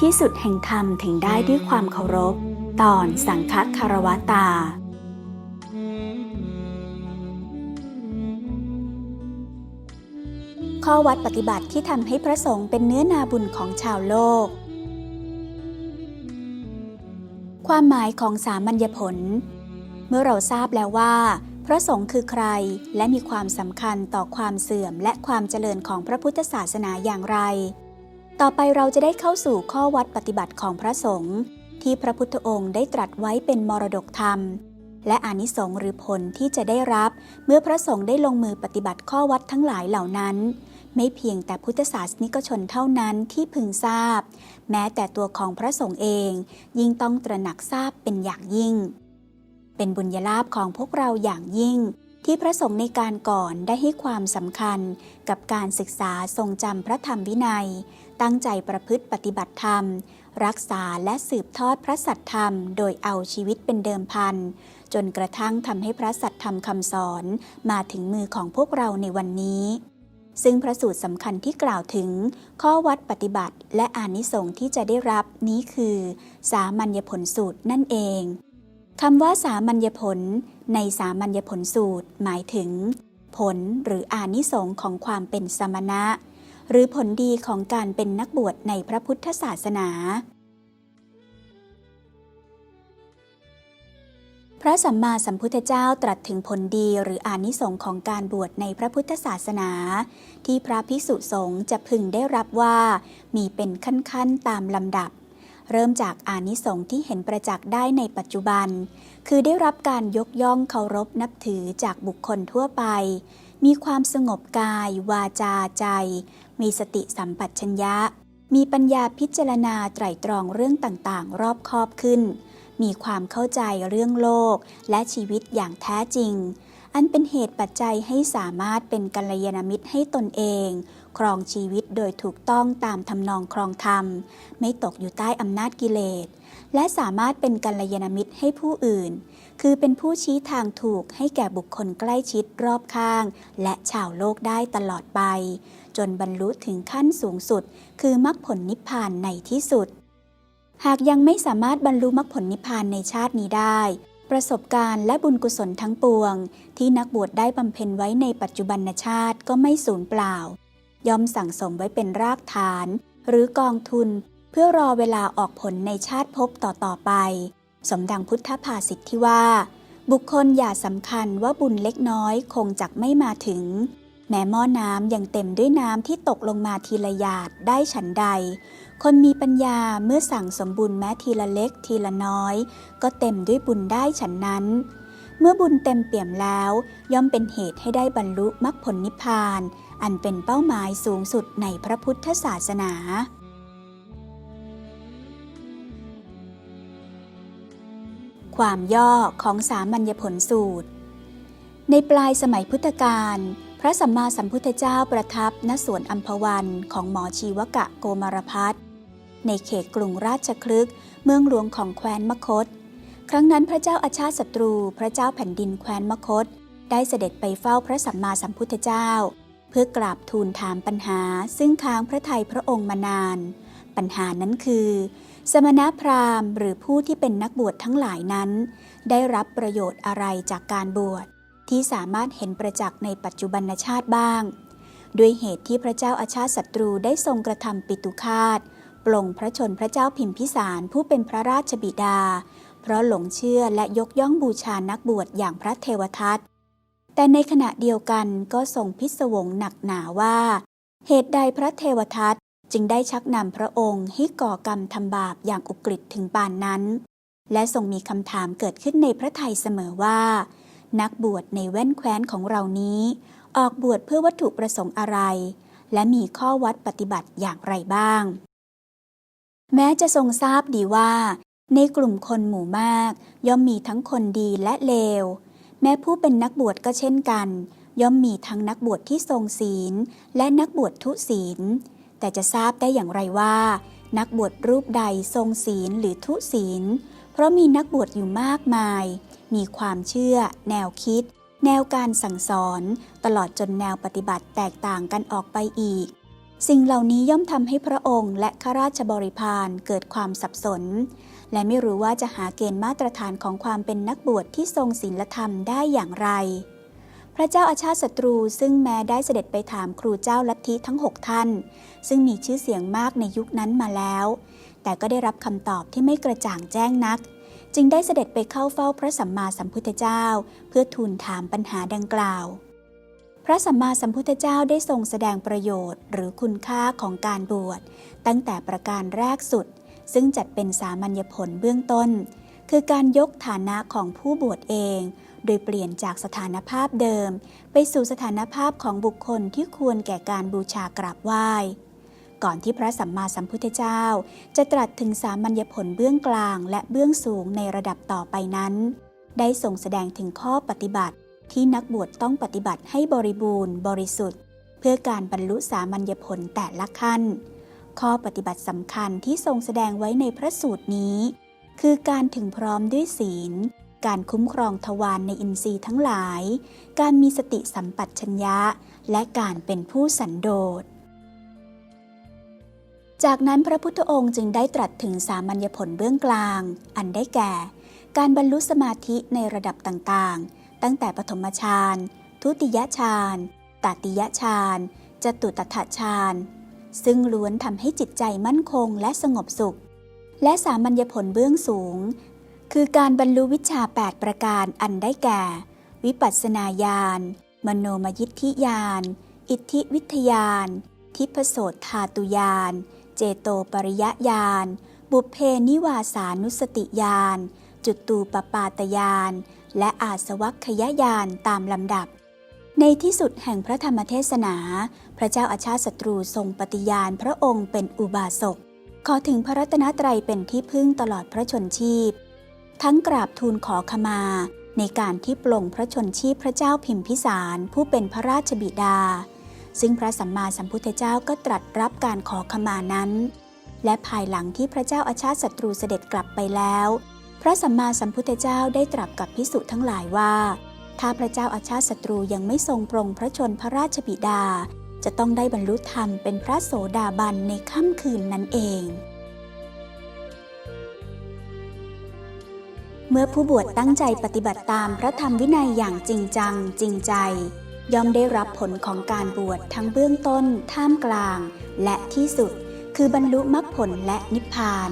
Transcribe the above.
ที่สุดแห่งธรรมถึงได้ด้วยความเคารพ ตอนสังฆคารวตา ข้อวัดปฏิบัติที่ทำให้พระสงฆ์เป็นเนื้อนาบุญของชาวโลก ความหมายของสามัญญผล เมื่อเราทราบแล้วว่า พระสงฆ์คือใครและมีความสำคัญต่อความเสื่อมและความเจริญของพระพุทธศาสนาอย่างไร ต่อไปเราจะได้เข้าสู่ข้อวัดปฏิบัติของพระสงฆ์ที่พระพุทธองค์ได้ตรัสไว้เป็นมรดกธรรม และอานิสงส์หรือผลที่จะได้รับ เมื่อพระสงฆ์ได้ลงมือปฏิบัติข้อวัดทั้งหลายเหล่านั้น ไม่เพียงแต่พุทธศาสนิกชนเท่านั้นที่พึงทราบ แม้แต่ตัวของพระสงฆ์เอง ยิ่งต้องตระหนักทราบเป็นอย่างยิ่ง เป็นบุญญาลาภของพวกเราอย่างยิ่งที่พระสงฆ์ในการก่อนได้ให้ความสำคัญกับการศึกษาทรงจำพระธรรมวินัย ตั้งใจประพฤติปฏิบัติธรรม รักษาและสืบทอดพระสัตธรรม โดยเอาชีวิตเป็นเดิมพัน จนกระทั่งทำให้พระสัตธรรมคำสอนมาถึงมือของพวกเราในวันนี้ ซึ่งพระสูตรสำคัญที่กล่าวถึง ข้อวัดปฏิบัติและอานิสงส์ที่จะได้รับนี้คือ สามัญญผลสูตรนั่นเองคำว่าสามัญญผล ในสามัญญผลสูตรหมายถึง ผลหรืออานิสงส์ของความเป็นสมณะ หรือผลดีของการเป็นนักบวชในพระพุทธศาสนา พระสัมมาสัมพุทธเจ้าตรัสถึงผลดีหรืออานิสงส์ของการบวชในพระพุทธศาสนา ที่พระภิกษุสงฆ์จะพึงได้รับว่า มีเป็นขั้นๆตามลำดับเริ่มจากอานิสงส์ที่เห็นประจักษ์ได้ในปัจจุบัน คือได้รับการยกย่องเคารพนับถือจากบุคคลทั่วไป มีความสงบกาย วาจาใจ มีสติสัมปชัญญะ มีปัญญาพิจารณาไตร่ตรองเรื่องต่างๆ รอบคอบขึ้น มีความเข้าใจเรื่องโลกและชีวิตอย่างแท้จริง อันเป็นเหตุปัจจัยให้สามารถเป็นกัลยาณมิตรให้ตนเอง ครองชีวิตโดยถูกต้องตามทำนองครองธรรม ไม่ตกอยู่ใต้อำนาจกิเลส และสามารถเป็นกัลยาณมิตรให้ผู้อื่นคือเป็นผู้ชี้ทางถูกให้แก่บุคคลใกล้ชิดรอบข้าง และชาวโลกได้ตลอดไป จนบรรลุถึงขั้นสูงสุด คือมรรคผลนิพพานในที่สุด หากยังไม่สามารถบรรลุมรรคผลนิพพานในชาตินี้ได้ ประสบการณ์และบุญกุศลทั้งปวง ที่นักบวชได้บำเพ็ญไว้ในปัจจุบันชาติก็ไม่สูญเปล่า ย่อมสั่งสมไว้เป็นรากฐาน หรือกองทุน เพื่อรอเวลาออกผลในชาติภพต่อๆไป สมดังพุทธภาษิตที่ว่าบุคคลอย่าสำคัญว่าบุญเล็กน้อยคงจักไม่มาถึง แม้หม้อน้ำยังเต็มด้วยน้ำที่ตกลงมาทีละหยาดได้ฉันใด คนมีปัญญาเมื่อสั่งสมบุญแม้ทีละเล็กทีละน้อย ก็เต็มด้วยบุญได้ฉันนั้น เมื่อบุญเต็มเปี่ยมแล้ว ย่อมเป็นเหตุให้ได้บรรลุมรรคผลนิพพาน อันเป็นเป้าหมายสูงสุดในพระพุทธศาสนาความย่อของสามัญญผลสูตร ในปลายสมัยพุทธกาล พระสัมมาสัมพุทธเจ้าประทับณสวนอัมพวันของหมอชีวกะโกมารพัฒในเขตกรุงราชคลึกเมืองหลวงของแคว้นมคต ครั้งนั้นพระเจ้าอาชาติศัตรูพระเจ้าแผ่นดินแคว้นมคต ได้เสด็จไปเฝ้าพระสัมมาสัมพุทธเจ้า เพื่อกราบทูลถามปัญหา ซึ่งค้างพระทัยพระองค์มานาน ปัญหานั้นคือ สมณพราหมณ์ หรือผู้ที่เป็นนักบวชทั้งหลายนั้น ได้รับประโยชน์อะไรจากการบวช ที่สามารถเห็นประจักษ์ในปัจจุบันชาติบ้าง ด้วยเหตุที่พระเจ้าอาชาติศัตรูได้ทรงกระทำปิตุคาตปลงพระชนพระเจ้าพิมพิสารผู้เป็นพระราชบิดา เพราะหลงเชื่อและยกย่องบูชานักบวชอย่างพระเทวทัตแต่ในขณะเดียวกันก็ทรงพิศวงหนักหนาว่า เหตุใดพระเทวทัตจึงได้ชักนำพระองค์ให้ก่อกรรมทำบาปอย่างอุกฤษถึงปานนั้น และทรงมีคำถามเกิดขึ้นในพระทัยเสมอว่า นักบวชในแว่นแคว้นของเรานี้ ออกบวชเพื่อวัตถุประสงค์อะไร และมีข้อวัดปฏิบัติอย่างไรบ้าง แม้จะทรงทราบดีว่า ในกลุ่มคนหมู่มาก ย่อมมีทั้งคนดีและเลว แม้ผู้เป็นนักบวชก็เช่นกัน ย่อมมีทั้งนักบวชที่ทรงศีล และนักบวชทุศีล แต่จะทราบได้อย่างไรว่า นักบวชรูปใดทรงศีลหรือทุศีล เพราะมีนักบวชอยู่มากมาย มีความเชื่อ แนวคิด แนวการสั่งสอน ตลอดจนแนวปฏิบัติแตกต่างกันออกไปอีก สิ่งเหล่านี้ย่อมทำให้พระองค์และข้าราชบริพารเกิดความสับสน และไม่รู้ว่าจะหาเกณฑ์มาตรฐานของความเป็นนักบวชที่ทรงศีลธรรมได้อย่างไร พระเจ้าอาชาติศัตรูซึ่งแม้ได้เสด็จไปถามครูเจ้าลัทธิทั้งหกท่าน ซึ่งมีชื่อเสียงมากในยุคนั้นมาแล้ว แต่ก็ได้รับคำตอบที่ไม่กระจ่างแจ้งนัก จึงได้เสด็จไปเข้าเฝ้าพระสัมมาสัมพุทธเจ้า เพื่อทูลถามปัญหาดังกล่าว พระสัมมาสัมพุทธเจ้าได้ทรงแสดงประโยชน์ หรือคุณค่าของการบวชตั้งแต่ประการแรกสุด ซึ่งจัดเป็นสามัญญผลเบื้องต้น คือการยกฐานะของผู้บวชเอง โดยเปลี่ยนจากสถานภาพเดิม ไปสู่สถานภาพของบุคคลที่ควรแก่การบูชากราบไหว้ ก่อนที่พระสัมมาสัมพุทธเจ้า จะตรัสถึงสามัญญผลเบื้องกลางและเบื้องสูงในระดับต่อไปนั้น ได้ทรงแสดงถึงข้อปฏิบัติ ที่นักบวชต้องปฏิบัติให้บริบูรณ์ บริสุทธิ์ เพื่อการบรรลุสามัญญผลแต่ละขั้น ข้อปฏิบัติสำคัญที่ทรงแสดงไว้ในพระสูตรนี้ คือการถึงพร้อมด้วยศีล การคุ้มครองทวารในอินทรีย์ทั้งหลาย การมีสติสัมปชัญญะ และการเป็นผู้สันโดษ จากนั้นพระพุทธองค์จึงได้ตรัสถึงสามัญญผลเบื้องกลาง อันได้แก่ การบรรลุสมาธิในระดับต่างๆ ตั้งแต่ปฐมฌาน ทุติยฌานตติยฌานจตุตถฌานซึ่งล้วนทำให้จิตใจมั่นคงและสงบสุข และสามัญญผลเบื้องสูง คือการบรรลุวิชา 8 ประการอันได้แก่ วิปัสสนาญาณ มโนมยิทธิญาณ อิทธิวิทยาน ทิพโสธาตุญาณ จโตปริยญาณ บุพเพนิวาสานุสติญาณ จุตูปปาตญาณ และอาสวัคคยญาณตามลำดับ ในที่สุดแห่งพระธรรมเทศนา พระเจ้าอาชาติศัตรูทรงปฏิญาณพระองค์เป็นอุบาสก ขอถึงพระรัตนตรัยเป็นที่พึ่งตลอดพระชนชีพ ทั้งกราบทูลขอขมา ในการที่ปลงพระชนชีพพระเจ้าพิมพิสารผู้เป็นพระราชบิดา ซึ่งพระสัมมาสัมพุทธเจ้าก็ตรัสรับการขอขมานั้น และภายหลังที่พระเจ้าอาชาติศัตรูเสด็จกลับไปแล้ว พระสัมมาสัมพุทธเจ้าได้ตรัสกับพิสุทั้งหลายว่า ถ้าพระเจ้าอาชาติศัตรูยังไม่ทรงปรงพระชนพระราชบิดา จะต้องได้บรรลุธรรมเป็นพระโสดาบันในค่ำคืนนั้นเอง เมื่อผู้บวชตั้งใจปฏิบัติตามพระธรรมวินัยอย่างจริงจังจริงใจ ย่อมได้รับผลของการบวชทั้งเบื้องต้น ท่ามกลาง และที่สุด คือบรรลุมรรคผลและนิพพาน